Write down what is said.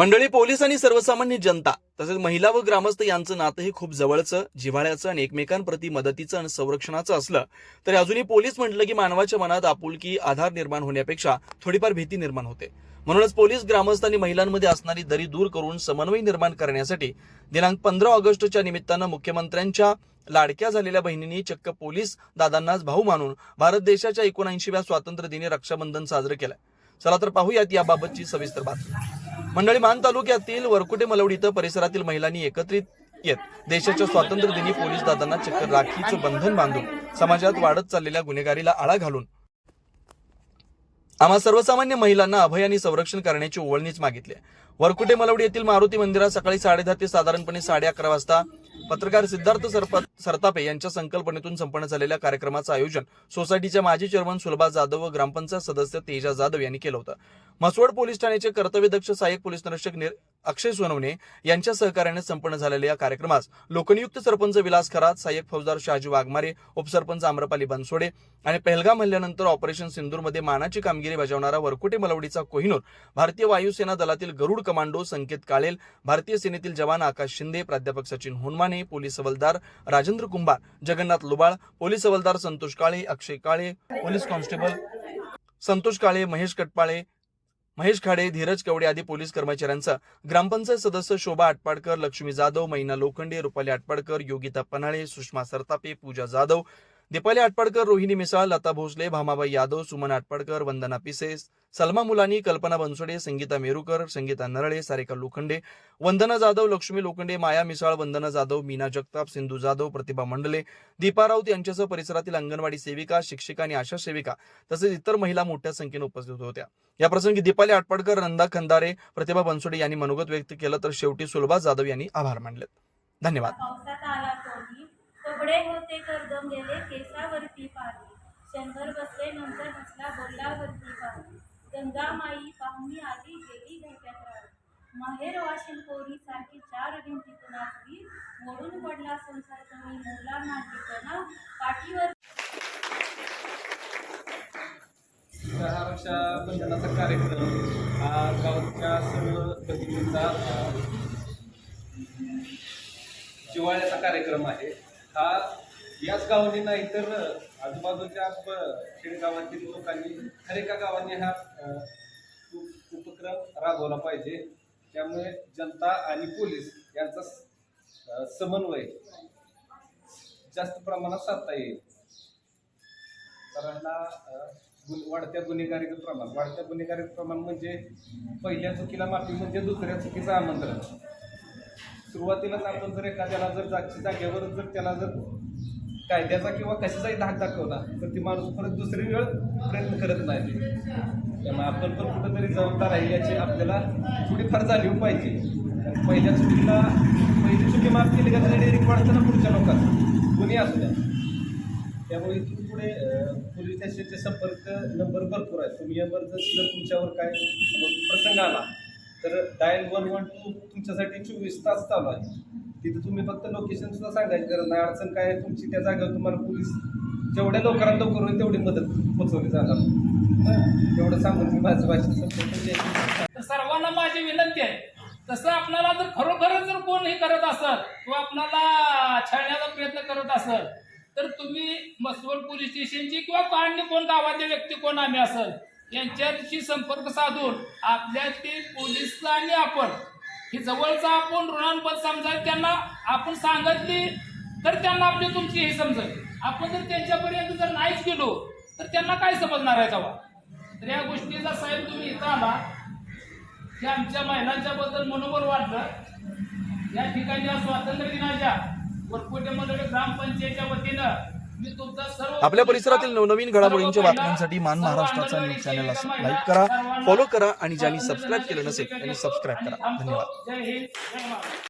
मंडळी पोलीस आणि सर्वसामान्य जनता तसेच महिला व ग्रामस्थ यांचं नातंही खूप जवळचं जिव्हाळ्याचं आणि एकमेकांप्रती मदतीचं आणि संरक्षणाचं असलं तरी अजूनही पोलीस म्हटलं की मानवाच्या मनात आपुलकी आधार निर्माण होण्यापेक्षा थोडीफार भीती निर्माण होते. म्हणूनच पोलीस ग्रामस्थ आणि महिलांमध्ये असणारी दरी दूर करून समन्वय निर्माण करण्यासाठी दिनांक पंधरा ऑगस्टच्या निमित्तानं मुख्यमंत्र्यांच्या लाडक्या झालेल्या बहिणींनी चक्क पोलीस दादांनाच भाऊ मानून भारत देशाच्या एकोणऐंशीव्या स्वातंत्र्य दिनी रक्षाबंधन साजरं केलंय चला तर पाहूयात याबाबतची सविस्तर बातमी. मंडळी मान तालुक्यातील वरकुटे मलवडी इथं परिसरातील महिलांनी एकत्रित येत देशाच्या स्वातंत्र्य दिनी पोलीस दादांना चक्क राखीचं बंधन बांधून समाजात वाढत चाललेल्या गुन्हेगारीला आळा घालून आम्हा सर्वसामान्य महिलांना अभय आणि संरक्षण करण्याची ओळणीच मागितली वरकुटे मलवडी येथील मारुती मंदिरात सकाळी साडेदहा ते साधारणपणे साडे अकरा वाजता पत्रकार सिद्धार्थ सरप सरतापे यांच्या संकल्पनेतून संपन्न झालेल्या कार्यक्रमाचं आयोजन सोसायटीच्या माजी चेअरमन सुलभा जाधव व ग्रामपंचायत सदस्य तेजा जाधव यांनी केलं होतं. मसवड पोलीस ठाण्याचे कर्तव्यदक्ष सहाय्यक पोलीस निरीक्षक अक्षय सोनवणे यांच्या सहकार्याने संपन्न झालेल्या या कार्यक्रमास लोकनियुक्त सरपंच विलास खरात सहाय्यक फौजदार शहाजी वाघमारे उपसरपंच आम्रपाली बनसोडे आणि पहलगाम हल्ल्यानंतर ऑपरेशन सिंदूरमध्ये मानाची कामगिरी बजावणारा वरकुटे मलवडीचा कोहिनूर भारतीय वायुसेना दलातील गरुड कमांडो संकेत काळेल भारतीय सेनेतील जवान आकाश शिंदे प्राध्यापक सचिन होनमाने पोलीस हवलदार राजेंद्र कुंभार जगन्नाथ लुबाळ पोलीस हवलदार संतोष काळे अक्षय काळे पोलीस कॉन्स्टेबल संतोष काळे महेश कटपाळे महेश खाडे धीरज कवडे आदी पोलीस कर्मचाऱ्यांचा ग्रामपंचायत सदस्य शोभा आटपाडकर लक्ष्मी जाधव मैना लोखंडे रुपाली आटपाडकर योगिता पन्हाळे सुषमा सरतापे पूजा जाधव दीपाली आटपाडकर रोहिणी मिसाळ लता भोसले भामाबाई यादव सुमन आटपाडकर वंदना पिसे सलमा मुलानी कल्पना बनसोडे संगीता मेरुकर संगीता नरळे सारिका लोखंडे वंदना जाधव लक्ष्मी लोखंडे माया मिसाळ वंदना जाधव मीना जगताप सिंधू जाधव प्रतिभा मंडले दीपा राऊत यांच्यासह परिसरातील अंगणवाडी सेविका शिक्षिका आणि आशा सेविका तसेच इतर महिला मोठ्या संख्येने उपस्थित होत्या. या प्रसंगी दीपाली आटपाडकर नंदा खंदारे प्रतिभा बनसोडे यांनी मनोगत व्यक्त केलं तर शेवटी सुलभा जाधव यांनी आभार मानले धन्यवाद. पावसात होते कर्दम गेले केसावरती पाणी. शंभर बसले नंतर हसला बोलल्यावरती पाणी गंगा माई पाहुणी आली गेली घरट्यात राहून माहेर वाशिम कोरी सारखी चार भिंतीतून आजली मोडून पडला संसार कमी मोला नाही कणा पाठीवर. हा रक्षाबंधनाचा कार्यक्रम हा गावच्या सर्व गतिविधीचा जिवाळ्याचा कार्यक्रम आहे. हा याच गावांनी नाही तर आजूबाजूच्या खेडेगावातील लोकांनी हर एका गावाने हा उप- उपक्रम राबवला पाहिजे. त्यामुळे जनता आणि पोलीस यांचा समन्वय जास्त प्रमाणात साधता येईल. कारण वाढत्या गुन्हेगारीचं प्रमाण वाढत्या गुन्हेगारीचं प्रमाण म्हणजे पहिल्या चुकीला माफी म्हणजे दुसऱ्या चुकीचं आमंत्रण. सुरुवातीलाच आपण जर एखाद्याला जर जागची जागेवर जर त्याला जर कायद्याचा किंवा कशाचाही धाक दाखवला तर ती माणूस परत दुसरी वेळ प्रयत्न करत नाही. त्यामुळे आपण पण कुठंतरी जबाबदार आहे याची आपल्याला थोडीफार जाणीव पाहिजे. पहिल्या चुकीला पहिली चुकी माफ केली का तरी डायरेक्ट वाढतं ना पुढच्या लोकांना. कोणी असू द्या. त्यामुळे इथून पुढे पोलीस स्टेशनचे संपर्क नंबर भरपूर आहेत. तुम्ही एमर्जन्सी जर तुमच्यावर काय प्रसंग आला तर डायल वन वन टू तुमच्यासाठी चोवीस तास चालू आहे. तिथे तुम्ही फक्त लोकेशन सुद्धा सांगायची गरज नाही. अडचण काय आहे तुमची त्या जागेवर तुम्हाला पोलीस जेवढ्या लवकरात लवकर होईल तेवढी मदत पोचवली जाणार. एवढं सांगून मी माझं भाषण सर्वांना माझी विनंती आहे. तसं आपल्याला जर खरोखरच जर कोण हे करत असेल किंवा आपल्याला छळण्याचा प्रयत्न करत असेल तर तुम्ही मसवड पोलीस स्टेशनची किंवा अन्य कोण गावाचे व्यक्ती कोण आम्ही असल यांच्याशी संपर्क साधून आपल्या ते पोलीस आणि आपण हे जवळचा आपण ऋणांपद समजा त्यांना आपण सांगितली तर त्यांना आपली तुमची हे समजेल. आपण जर त्यांच्यापर्यंत जर नाहीच गेलो तर त्यांना काय समजणार आहे तेव्हा? तर या गोष्टीचा साहेब तुम्ही इथं आला. की आमच्या महिलांच्या बद्दल मनोबल वाटलं या ठिकाणी या स्वातंत्र्य दिनाच्या वरकोटे मंडळ ग्रामपंचायतच्या वतीनं आपल्या परिसरातील नवनवीन घडामोडींच्या बातम्यांसाठी मान महाराष्ट्राचा न्यूज चॅनल लाईक करा फॉलो करा आणि ज्यांनी सबस्क्राईब केलं नसेल त्यांनी सबस्क्राईब करा. धन्यवाद.